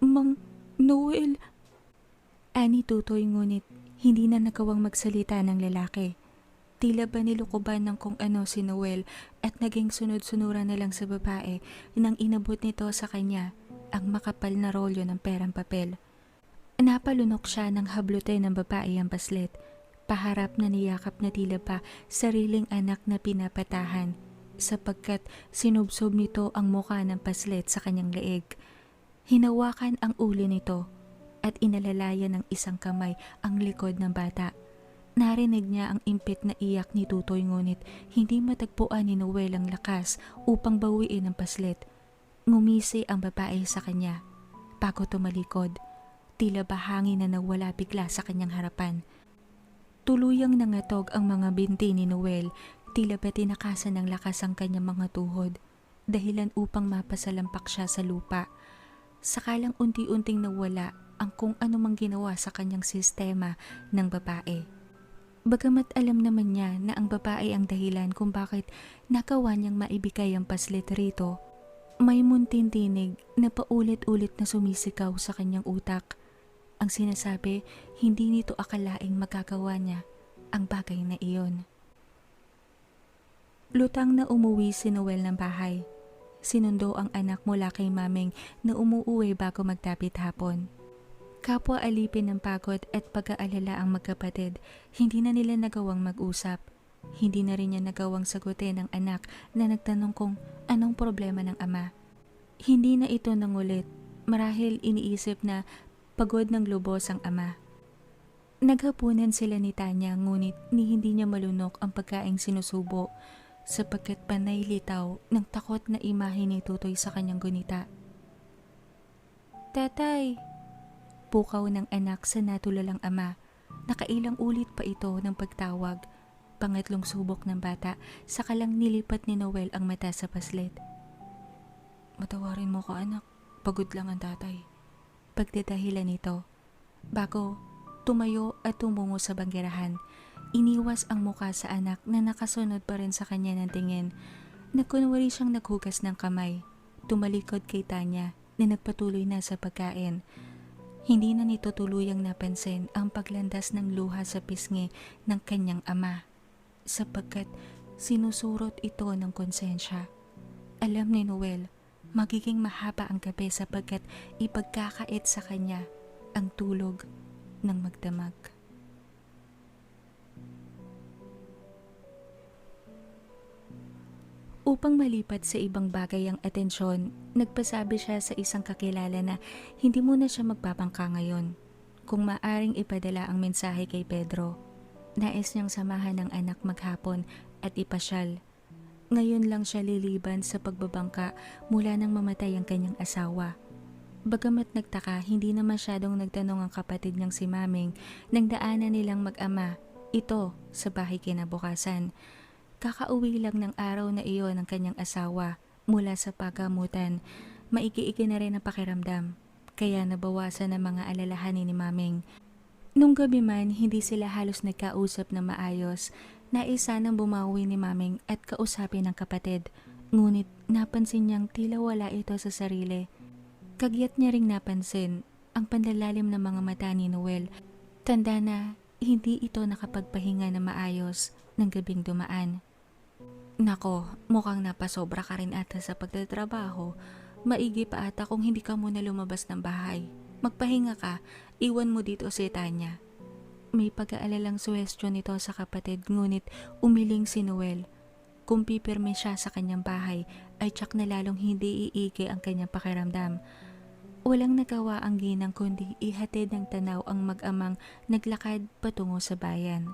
Mang Noel, ani tutoy ngunit hindi na nagawang magsalita ng lalaki. Tila ba nilukuban ng kung ano si Noel at naging sunod-sunuran na lang sa babae nang inabot nito sa kanya ang makapal na rolyo ng perang papel. Napalunok siya ng hablute ng babae ang paslet. Paharap na niyakap na tila ba sariling anak na pinapatahan sapagkat sinubsob nito ang muka ng paslet sa kanyang leeg. Hinawakan ang ulo nito at inalalayan ng isang kamay ang likod ng bata. Narinig niya ang impit na iyak ni Tutoy ngunit hindi matagpuan ni Noel ang lakas upang bawiin ang paslet. Ngumisi ang babae sa kanya. Bago tumalikod, tila ba hangin na nawala bigla sa kanyang harapan. Tuluyang nangatog ang mga binti ni Noel, tila ba tinakasan ng lakas ang kanyang mga tuhod, dahilan upang mapasalampak siya sa lupa. Sakalang unti-unting nawala ang kung anumang ginawa sa kanyang sistema ng babae. Bagamat alam naman niya na ang babae ang dahilan kung bakit nakawa niyang maibigay ang paslit rito, may munting tinig na paulit-ulit na sumisigaw sa kanyang utak. Ang sinasabi, hindi nito akalaing magagawa niya ang bagay na iyon. Lutang na umuwi si Noel ng bahay. Sinundo ang anak mula kay maming na umuuwi bago magtapit hapon. Kapwa alipin ng pagod at pag-aalala ang magkapatid, hindi na nila nagawang mag-usap. Hindi na rin niya nagawang sagutin ang anak na nagtanong kung anong problema ng ama. Hindi na ito nangulit, marahil iniisip na pagod ng lubos ang ama. Naghapunan sila ni Tanya ngunit ni hindi niya malunok ang pagkaing sinusubo sapagkat panay litaw ng takot na imahe ni Tutoy sa kanyang gunita. Tatay! Pukaw ng anak sa natulalang ama. Nakailang ulit pa ito ng pagtawag. Pangatlong subok ng bata, sakalang nilipat ni Noel ang mata sa paslet. Matawarin mo ka anak, pagod lang ang tatay. Pagdadahilan nito. Bago, tumayo at tumungo sa banggerahan. Iniwas ang muka sa anak na nakasunod pa rin sa kanya ng tingin. Nagkunwari siyang naghugas ng kamay. Tumalikod kay Tanya na nagpatuloy na sa pagkain. Hindi na nito tuluyang napansin ang paglandas ng luha sa pisngi ng kanyang ama sapagkat sinusurot ito ng konsensya. Alam ni Noel, magiging mahaba ang gabi sapagkat ipagkakait sa kanya ang tulog ng magdamag. Upang malipat sa ibang bagay ang atensyon, nagpasabi siya sa isang kakilala na hindi muna siya magpapangka ngayon. Kung maaring ipadala ang mensahe kay Pedro, nais niyang samahan ng anak maghapon at ipasyal. Ngayon lang siya liliban sa pagbabangka mula nang mamatay ang kanyang asawa. Bagamat nagtaka, hindi na masyadong nagtanong ang kapatid niyang si Maming nang daanan nilang mag-ama, ito sa bahay kinabukasan. Kakauwi lang ng araw na iyon ng kanyang asawa mula sa pagamutan. Maigi-igi na rin ang pakiramdam, kaya nabawasan ang mga alalahanin ni Maming. Nung gabi man, hindi sila halos nagkausap na maayos. Nais sanang bumawi ni Maming at kausapin ang kapatid. Ngunit napansin niyang tila wala ito sa sarili. Kagyat niya ring napansin ang panlalalim ng mga mata ni Noel. Tanda na hindi ito nakapagpahinga na maayos ng gabing dumaan. Nako, mukhang napasobra ka rin ata sa pagtatrabaho. Maigi pa ata kung hindi ka muna lumabas ng bahay. Magpahinga ka, iwan mo dito si Tanya. May pag-aalalang suwestyon nito sa kapatid ngunit umiling si Noel. Kung pipirme siya sa kanyang bahay ay tsak na lalong hindi iigi ang kanyang pakiramdam. Walang nagawa ang ginang kundi ihatid ng tanaw ang mag-amang naglakad patungo sa bayan.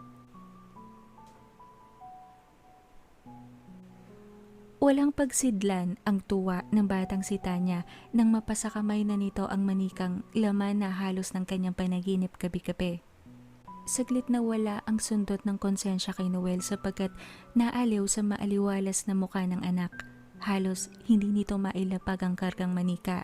Walang pagsidlan ang tuwa ng batang si Tanya nang mapasakamay na nito ang manikang laman na halos ng kanyang panaginip gabi-gabi. Saglit na wala ang sundot ng konsensya kay Noel sapagkat naaliw sa maaliwalas na mukha ng anak. Halos hindi nito mailapag ang kargang manika.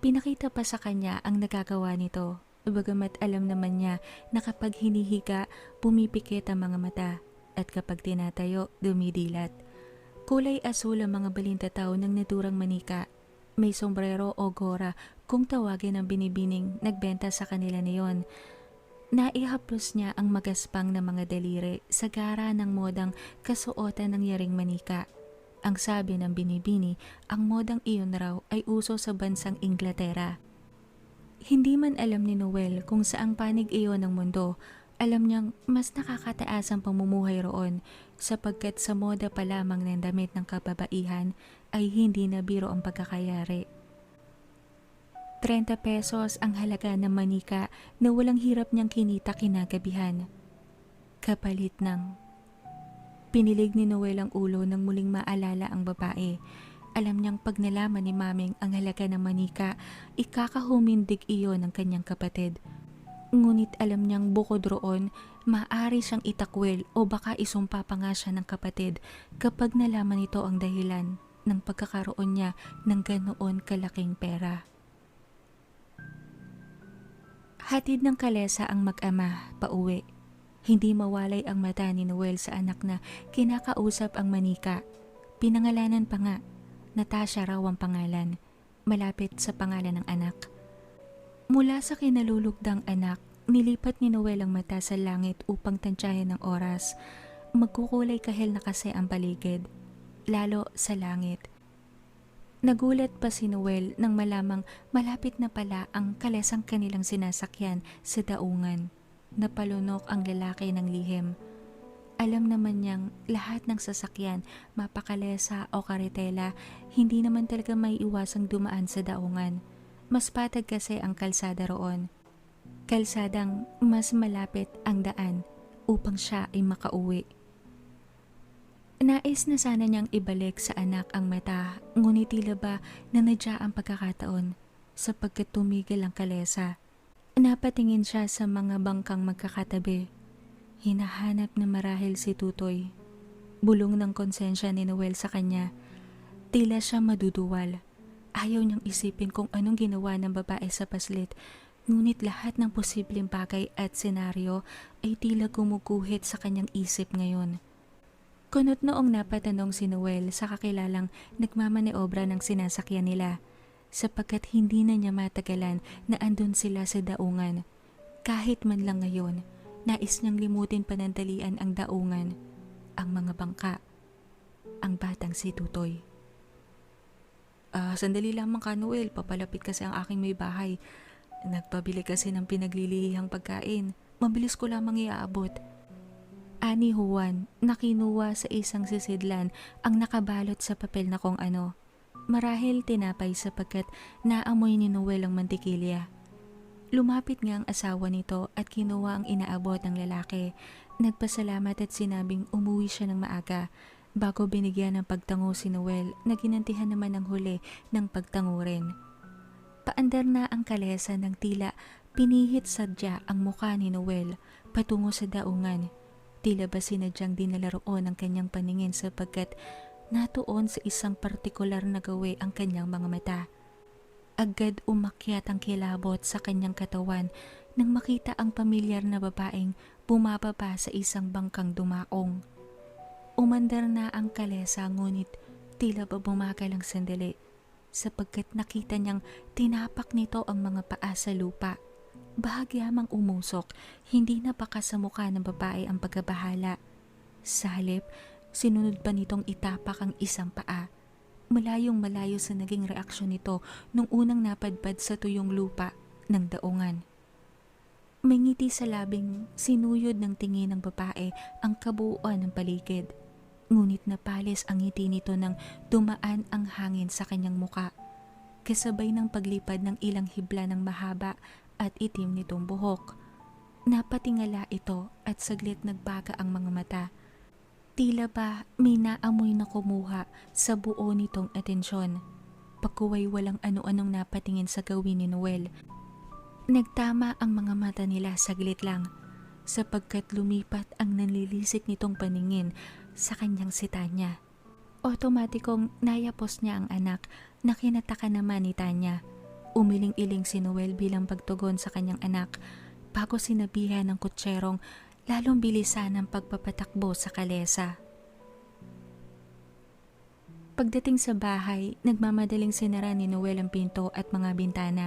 Pinakita pa sa kanya ang nagagawa nito, bagamat alam naman niya na kapag hinihiga, pumipikit ang mga mata at kapag tinatayo, dumidilat. Kulay asul ang mga balintataw ng naturang manika. May sombrero o gora kung tawagin ang binibining nagbenta sa kanila niyon. Naihaplos niya ang magaspang na mga daliri sa gara ng modang kasuotan ng yaring manika. Ang sabi ng binibini, ang modang iyon raw ay uso sa bansang Inglaterra. Hindi man alam ni Noel kung saang panig iyon ng mundo, alam niyang mas nakakataas ang pamumuhay roon sapagkat sa moda pa lamang ng damit ng kababaihan ay hindi na biro ang pagkakayari. 30 pesos ang halaga ng manika na walang hirap niyang kinita kinagabihan. Kapalit ng Pinilig ni Noel ang ulo nang muling maalala ang babae. Alam niyang pag nalaman ni Maming ang halaga ng manika, ikakahumindig iyon ng kanyang kapatid. Ngunit alam niyang bukod roon, maaari siyang itakwil o baka isumpa pa nga siya ng kapatid kapag nalaman nito ang dahilan ng pagkakaroon niya ng ganoon kalaking pera. Hatid ng kalesa ang mag-ama pauwi. Hindi mawalay ang mata ni Noel sa anak na kinakausap ang manika. Pinangalanan pa nga, Natasha raw ang pangalan, malapit sa pangalan ng anak. Mula sa kinalulugdang anak, nilipat ni Noel ang mata sa langit upang tansyahin ng oras. Magkukulay kahel na kasi ang paligid, lalo sa langit. Nagulat pa si Noel nang malamang malapit na pala ang kalesang kanilang sinasakyan sa daungan. Napalunok ang lalaki ng lihim. Alam naman niyang lahat ng sasakyan, mapakalesa o karetela, hindi naman talaga may iwasang dumaan sa daungan. Mas patag kasi ang kalsada roon. Kalsadang mas malapit ang daan upang siya ay makauwi. Nais na sana niyang ibalik sa anak ang mata, ngunit tila ba na nadya ang pagkakataon sapagkat tumigil ang kalesa. Napatingin siya sa mga bangkang magkakatabi. Hinahanap na marahil si Tutoy. Bulong ng konsensya ni Noel sa kanya. Tila siya maduduwal. Ayaw niyang isipin kung anong ginawa ng babae sa paslit, ngunit lahat ng posibleng bagay at senaryo ay tila gumuguhit sa kanyang isip ngayon. Kunot noong napatanong si Noel sa kakilalang nagmamaneobra ng sinasakyan nila sapagkat hindi na niya matagalan na andun sila sa daungan. Kahit man lang ngayon, nais niyang limutin panandalian ang daungan, ang mga bangka, ang batang si Tutoy. Ah, sandali lamang ka Noel, papalapit kasi ang aking may bahay. Nagpabili kasi ng pinaglilihang pagkain. Mabilis ko lamang iaabot. Ani Juan na kinuha sa isang sisidlan ang nakabalot sa papel na kung ano. Marahil tinapay sapagkat naamoy ni Noel ang mantikilya. Lumapit nga ang asawa nito at kinuha ang inaabot ng lalaki. Nagpasalamat at sinabing umuwi siya ng maaga. Bago binigyan ng pagtango si Noel na ginantihan naman ng huli ng pagtango rin. Paandar na ang kalesa ng tila pinihit sadya ang mukha ni Noel patungo sa daungan Tila ba sinadyang dinala roon ang kanyang paningin sapagkat natuon sa isang partikular na gawi ang kanyang mga mata. Agad umakyat ang kilabot sa kanyang katawan nang makita ang pamilyar na babaeng bumababa sa isang bangkang dumaong. Umandar na ang kalesa ngunit tila ba bumagal ang sandali sapagkat nakita niyang tinapak nito ang mga paa sa lupa. Bahagyamang umusok, hindi na baka sa mukha ng babae ang pagkabahala. Sa halip, sinunod pa nitong itapak ang isang paa. Malayong malayo sa naging reaksyon nito nung unang napadpad sa tuyong lupa ng daungan. May ngiti sa labing sinuyod ng tingin ng babae ang kabuuan ng paligid. Ngunit napalis ang ngiti nito nang dumaan ang hangin sa kanyang muka. Kasabay ng paglipad ng ilang hibla ng mahaba at itim nitong buhok. Napatingala ito at saglit nagbaga ang mga mata. Tila ba may naamoy na kumuha sa buo nitong atensyon. Pakuway walang ano-anong napatingin sa gawin ni Noel. Nagtama ang mga mata nila saglit lang sapagkat lumipat ang nanlilisik nitong paningin sa kanyang sitanya. Otomatikong nayapos niya ang anak na kinataka naman ni Tanya. Umiling-iling si Noel bilang pagtugon sa kanyang anak bago sinabihan ng kutserong lalong bilisan ang pagpapatakbo sa kalesa. Pagdating sa bahay, nagmamadaling sinara ni Noel ang pinto at mga bintana.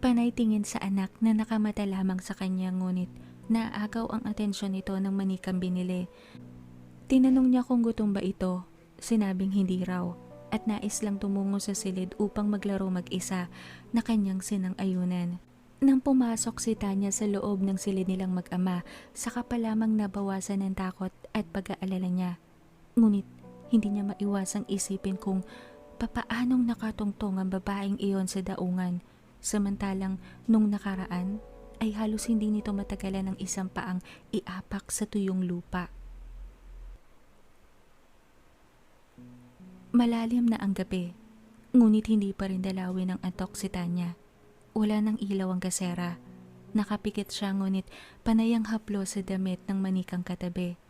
Panay tingin sa anak na nakamata lamang sa kanya ngunit naagaw ang atensyon nito ng manikang binili. Tinanong niya kung gutom ba ito, sinabing hindi raw at nais lang tumungo sa silid upang maglaro mag-isa na kanyang sinang-ayunan. Nang pumasok si Tanya sa loob ng silid nilang mag-ama, saka pa lamang nabawasan ng takot at pag-aalala niya. Ngunit hindi niya maiwasang isipin kung papaanong nakatungtong ang babaeng iyon sa daungan, samantalang nung nakaraan ay halos hindi nito matagalan ng isang paang iapak sa tuyong lupa. Malalim na ang gabi, ngunit hindi pa rin dalawin ng antok si Tanya. Wala nang ilaw ang kasera. Nakapikit siya ngunit panayang haplo sa damit ng manikang katabi.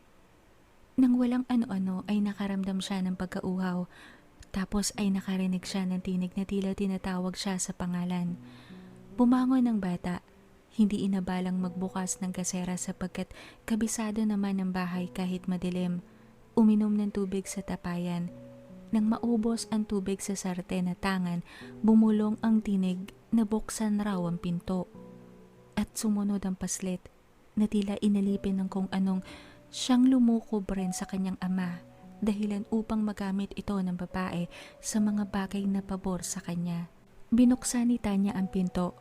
Nang walang ano-ano ay nakaramdam siya ng pagkauhaw, tapos ay nakarinig siya ng tinig na tila tinatawag siya sa pangalan. Bumangon ang bata, hindi inabalang magbukas ng kasera sapagkat kabisado naman ng bahay kahit madilim. Uminom ng tubig sa tapayan. Nang maubos ang tubig sa sarten na tangan, bumulong ang tinig na buksan raw ang pinto. At sumunod ang paslit na tila inalipin ng kung anong siyang lumukob rin sa kanyang ama dahilan upang magamit ito ng babae sa mga bagay na pabor sa kanya. Binuksan ni Tanya ang pinto.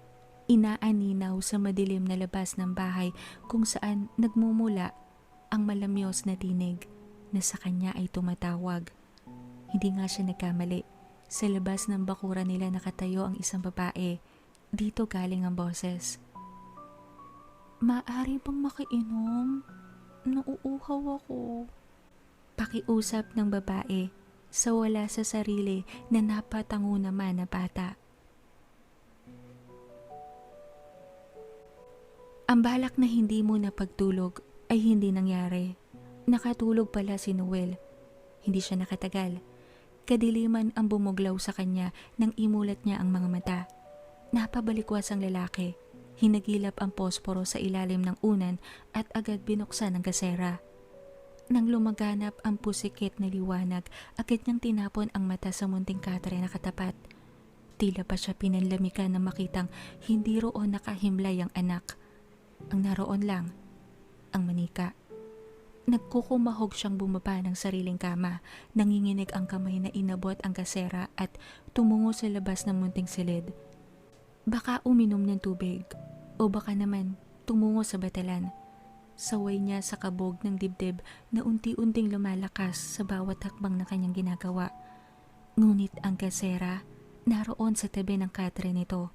Inaaninaw sa madilim na labas ng bahay kung saan nagmumula ang malamyos na tinig na sa kanya ay tumatawag. Hindi nga siya nagkamali. Sa labas ng bakura nila nakatayo ang isang babae. Dito galing ang boses. Maari bang makiinom? Nauuhaw ako. Pakiusap ng babae sa wala sa sarili na napatango naman na bata. Ang balak na hindi mo napagtulog ay hindi nangyari. Nakatulog pala si Noel. Hindi siya nakatagal. Kadiliman ang bumuglaw sa kanya nang imulat niya ang mga mata. Napabalikwas ang lalaki. Hinagilap ang posporo sa ilalim ng unan at agad binuksan ang gasera. Nang lumaganap ang pusikit na liwanag, agad niyang tinapon ang mata sa munting katre na katapat. Tila pa siya pinanlamikan na makitang hindi roon nakahimlay ang anak. Ang naroon lang, ang manika. Nagkukumahog siyang bumaba ng sariling kama, nanginginig ang kamay na inabot ang kasera at tumungo sa labas ng munting silid. Baka uminom ng tubig o baka naman tumungo sa batalan. Saway niya sa kabog ng dibdib na unti-unting lumalakas sa bawat hakbang na kanyang ginagawa. Ngunit ang kasera naroon sa tabi ng katre nito.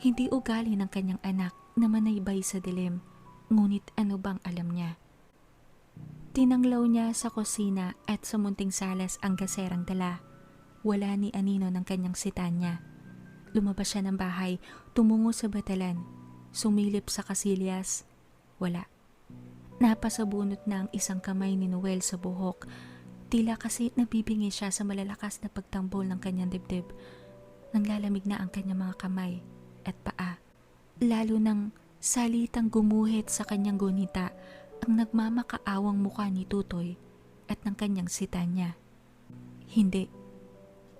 Hindi ugali ng kanyang anak na manaybay sa dilim, ngunit ano bang alam niya? Tinanglaw niya sa kusina at sa munting salas ang gaserang dala. Wala ni Anino ng kanyang sitanya. Lumabas siya ng bahay, tumungo sa batalan, sumilip sa kasilyas. Wala. Napasabunot na ang isang kamay ni Noel sa buhok. Tila kasi nabibingi siya sa malalakas na pagtambol ng kanyang dibdib. Nanglalamig na ang kanyang mga kamay at paa. Lalo nang salitang gumuhit sa kanyang gunita ang nagmamakaawang mukha ni Tutoy at ng kanyang sitanya. Hindi.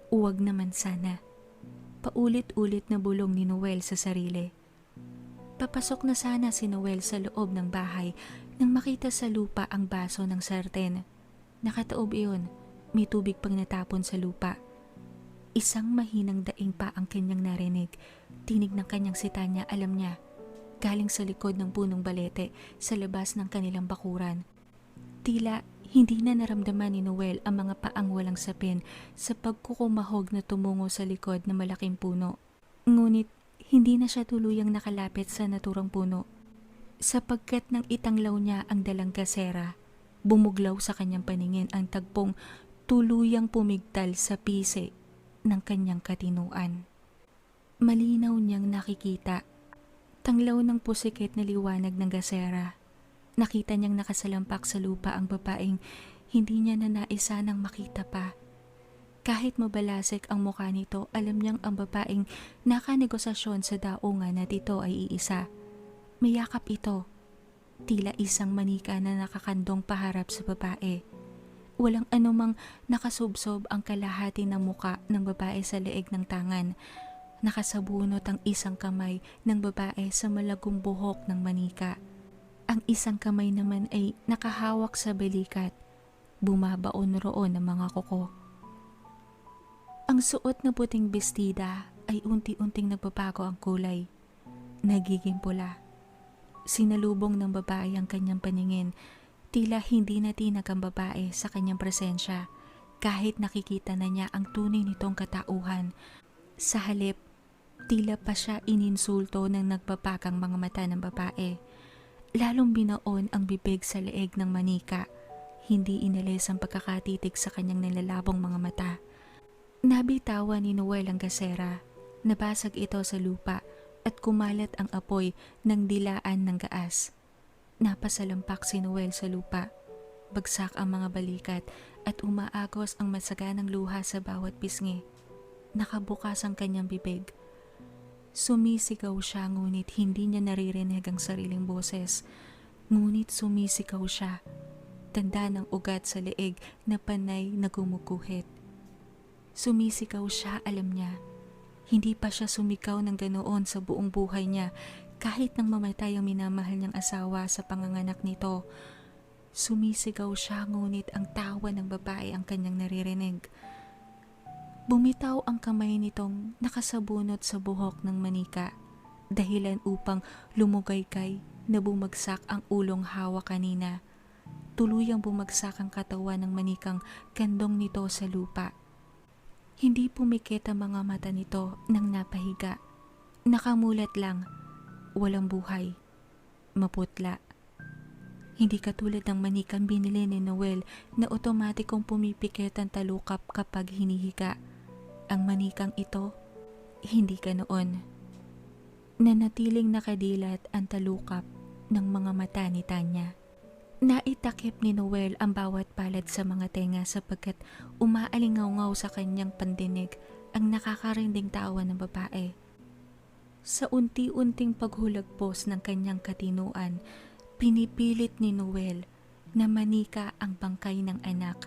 Uwag naman sana. Paulit-ulit na bulong ni Noel sa sarili. Papasok na sana si Noel sa loob ng bahay nang makita sa lupa ang baso ng sarten. Nakataob iyon, may tubig pang natapon sa lupa. Isang mahinang daing pa ang kanyang narinig. Tinig ng kanyang sitanya alam niya. Galing sa likod ng punong balete sa labas ng kanilang bakuran. Tila hindi na naramdaman ni Noel ang mga paang walang sapin sa pagkukumahog na tumungo sa likod ng malaking puno. Ngunit hindi na siya tuluyang nakalapit sa naturang puno. Sapagkat nang itanglaw niya ang dalang kasera, bumuglaw sa kanyang paningin ang tagpong tuluyang pumigtal sa pise ng kanyang katinuan. Malinaw niyang nakikita. Tanglaw ng pusikit na liwanag ng gasera. Nakita niyang nakasalampak sa lupa ang babaeng hindi niya na naisa nang makita pa. Kahit mabalasik ang mukha nito, alam niyang ang babaeng nakanegosasyon sa daungan na dito ay iisa. Mayakap ito. Tila isang manika na nakakandong paharap sa babae. Walang anumang nakasubsob ang kalahati ng muka ng babae sa leeg ng tangan. Nakasabunot ang isang kamay ng babae sa malagong buhok ng manika. Ang isang kamay naman ay nakahawak sa balikat. Bumabaon roon ang mga kuko. Ang suot na puting bestida ay unti-unting nagbabago ang kulay. Nagiging pula. Sinalubong ng babae ang kanyang paningin Tila hindi na tinag ang babae sa kanyang presensya kahit nakikita na niya ang tunay nitong katauhan. Sa halip, tila pa siya ininsulto ng nagbabagang mga mata ng babae. Lalong binaon ang bibig sa leeg ng manika. Hindi inalis ang pagkakatitig sa kanyang nilalabong mga mata. Nabitawan ni Noel ang gasera. Nabasag ito sa lupa at kumalat ang apoy ng dilaan ng gaas. Napasalampak si Noel sa lupa. Bagsak ang mga balikat at umaagos ang masaganang luha sa bawat pisngi. Nakabukas ang kanyang bibig. Sumisigaw siya ngunit hindi niya naririnig ang sariling boses. Ngunit sumisigaw siya. Tanda ng ugat sa leeg na panay na gumuguhit. Sumisigaw siya, alam niya. Hindi pa siya sumigaw ng ganoon sa buong buhay niya kahit nang mamatay ang minamahal niyang asawa sa panganganak nito, sumisigaw siya ngunit ang tawa ng babae ang kanyang naririnig. Bumitaw ang kamay nitong nakasabunot sa buhok ng manika dahilan upang lumugaykay na bumagsak ang ulong hawak kanina. Tuluyang bumagsak ang katawan ng manikang kandong nito sa lupa. Hindi pumikit ang mga mata nito nang napahiga. Nakamulat lang walang buhay, maputla. Hindi katulad ng manikang binili ni Noel na otomatikong pumipikit ang talukap kapag hinihiga. Ang manikang ito, hindi ka noon. Nanatiling nakadilat ang talukap ng mga mata ni Tanya. Naitakip ni Noel ang bawat palad sa mga tenga sapagkat umaalingaw sa kanyang pandinig ang nakakarinding tawa ng babae. Sa unti-unting paghulagpos ng kanyang katinuan, pinipilit ni Noel na manika ang bangkay ng anak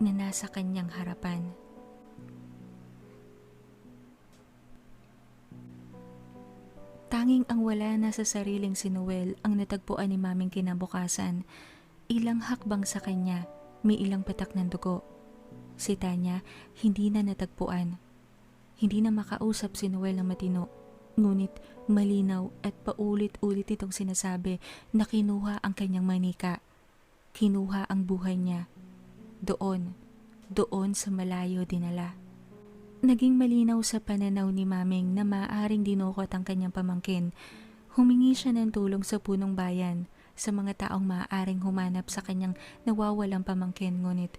na nasa kanyang harapan. Tanging ang wala na sa sariling si Noel ang natagpuan ni maming kinabukasan. Ilang hakbang sa kanya, may ilang patak ng dugo. Si Tanya, hindi na natagpuan. Hindi na makausap si Noel ng matino Ngunit malinaw at paulit-ulit itong sinasabi na kinuha ang kanyang manika. Kinuha ang buhay niya. Doon, doon sa malayo dinala. Naging malinaw sa pananaw ni Maming na maaaring dinukot ang kanyang pamangkin. Humingi siya ng tulong sa punong bayan sa mga taong maaaring humanap sa kanyang nawawalang pamangkin ngunit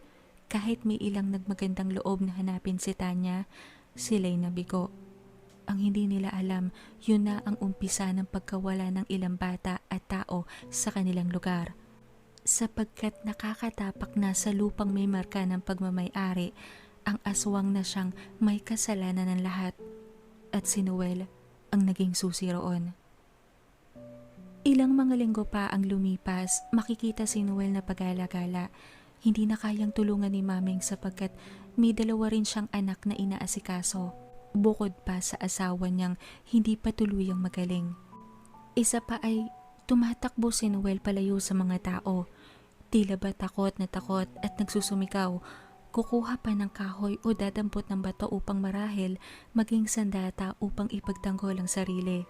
kahit may ilang nagmagandang loob na hanapin si Tanya, sila'y nabigo. Ang hindi nila alam, yun na ang umpisa ng pagkawala ng ilang bata at tao sa kanilang lugar. Sapagkat nakakatapak na sa lupang may marka ng pagmamayari, ang aswang na siyang may kasalanan ng lahat. At si Noel ang naging susi roon. Ilang mga linggo pa ang lumipas, makikita si Noel na pag-alagala. Hindi na kayang tulungan ni Maming sapagkat may dalawa rin siyang anak na inaasikaso bukod pa sa asawa niyang hindi pa tuluyang magaling. Isa pa ay tumatakbo si Noel palayo sa mga tao. Tila ba takot na takot at nagsusumikaw. Kukuha pa ng kahoy o dadampot ng bato upang marahil maging sandata upang ipagtanggol ang sarili.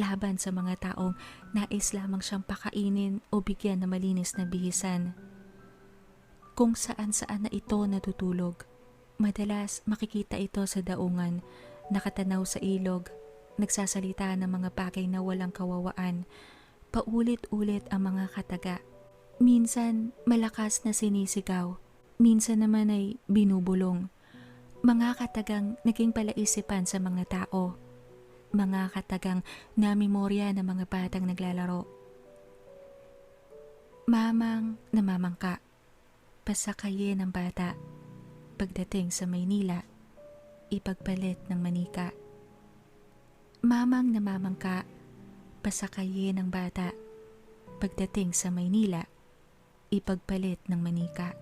Laban sa mga taong nais lamang siyang pakainin o bigyan ng malinis na bihisan. Kung saan-saan na ito natutulog Madalas makikita ito sa daungan, nakatanaw sa ilog, nagsasalita ng mga bagay na walang kawawaan, paulit-ulit ang mga kataga. Minsan malakas na sinisigaw, minsan naman ay binubulong. Mga katagang naging palaisipan sa mga tao. Mga katagang namemorya ng mga batang naglalaro. Mamang namamangka. Pasakayin ng bata pagdating sa Maynila, ipagpalit ng manika. Mamang namamangka, pasakayin ng bata. Pagdating sa Maynila, ipagpalit ng manika.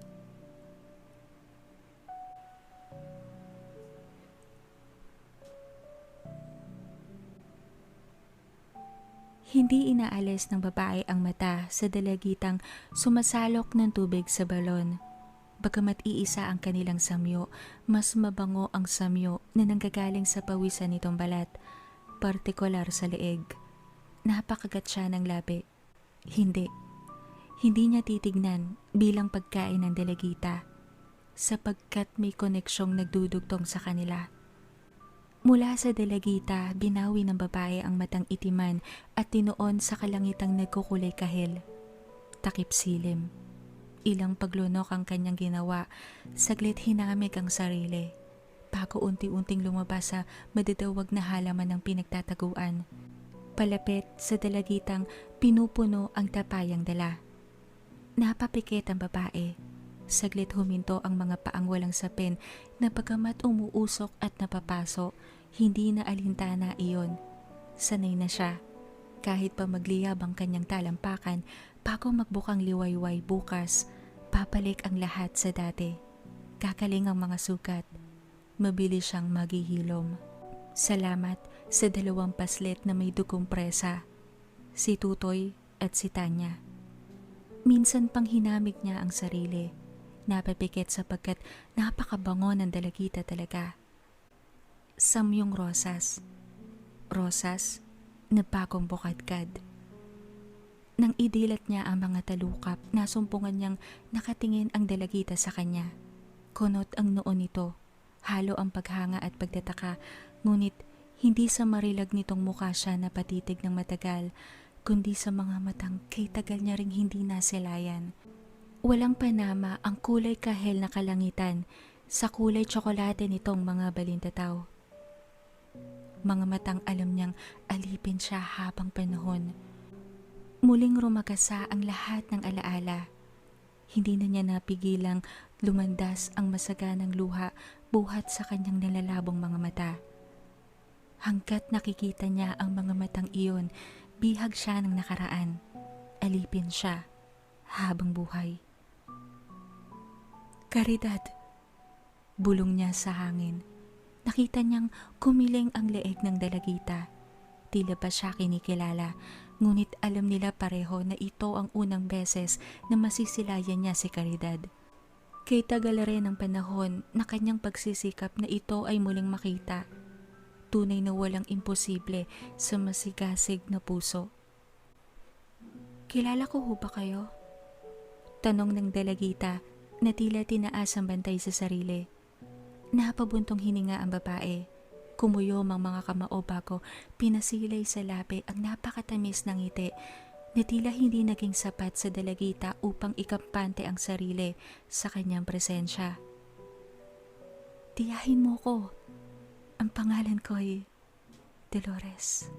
Hindi inaalis ng babae ang mata sa dalagitang sumasalok ng tubig sa balon. Bagamat iisa ang kanilang samyo, mas mabango ang samyo na nanggagaling sa pawisan nitong balat, partikular sa leeg. Napakagat siya ng labi. Hindi. Hindi niya titignan bilang pagkain ng dalagita sapagkat may koneksyong nagdudugtong sa kanila. Mula sa dalagita, binawi ng babae ang matang itiman at tinuon sa kalangitang nagkukulay kahil. Takip silim. Ilang paglunok ang kanyang ginawa, saglit hinamig ang sarili. Bago unti-unting lumabas sa madadawag na halaman ng pinagtataguan. Palapit sa dalagitang pinupuno ang tapayang dala. Napapikit ang babae. Saglit huminto ang mga paang walang sapin na pagamat umuusok at napapaso, hindi na alintana iyon. Sanay na siya. Kahit pa magliyab ang kanyang talampakan bago magbukang liwayway bukas, papalik ang lahat sa dati. Kakaling ang mga sukat. Mabilis siyang maghihilom. Salamat sa dalawang paslit na may dugong presa. Si Tutoy at si Tanya. Minsan pang hinamig niya ang sarili napapikit sapagkat napakabango ng dalagita talaga. Samyong rosas. Rosas na bukadkad. Nang idilat niya ang mga talukap, nasumpungan niyang nakatingin ang dalagita sa kanya. Kunot ang noon nito, halo ang paghanga at pagtataka, ngunit hindi sa marilag nitong mukha siya na patitig ng matagal, kundi sa mga matang kay tagal niya ring hindi nasilayan. Walang panama ang kulay kahel na kalangitan sa kulay tsokolate nitong mga balintataw. Mga matang alam niyang alipin siya habang panahon. Muling rumagasa ang lahat ng alaala. Hindi na niya napigilang lumandas ang masaganang luha buhat sa kanyang nalalabong mga mata. Hanggat nakikita niya ang mga matang iyon, bihag siya ng nakaraan. Alipin siya habang buhay. Karidad. Bulong niya sa hangin. Nakita niyang kumiling ang leeg ng dalagita. Tila ba siya kinikilala, ngunit alam nila pareho na ito ang unang beses na masisilayan niya si Caridad. Kay tagal rin ang panahon na kanyang pagsisikap na ito ay muling makita. Tunay na walang imposible sa masigasig na puso. Kilala ko ho ba kayo? Tanong ng dalagita na tila tinaas ang bantay sa sarili. Napabuntong hininga ang babae. Kumuyom ang mga kamao bago pinasilay sa labi ang napakatamis ng ngiti na tila hindi naging sapat sa dalagita upang ikampante ang sarili sa kanyang presensya. Tiyahin mo ko. Ang pangalan ko ay Dolores.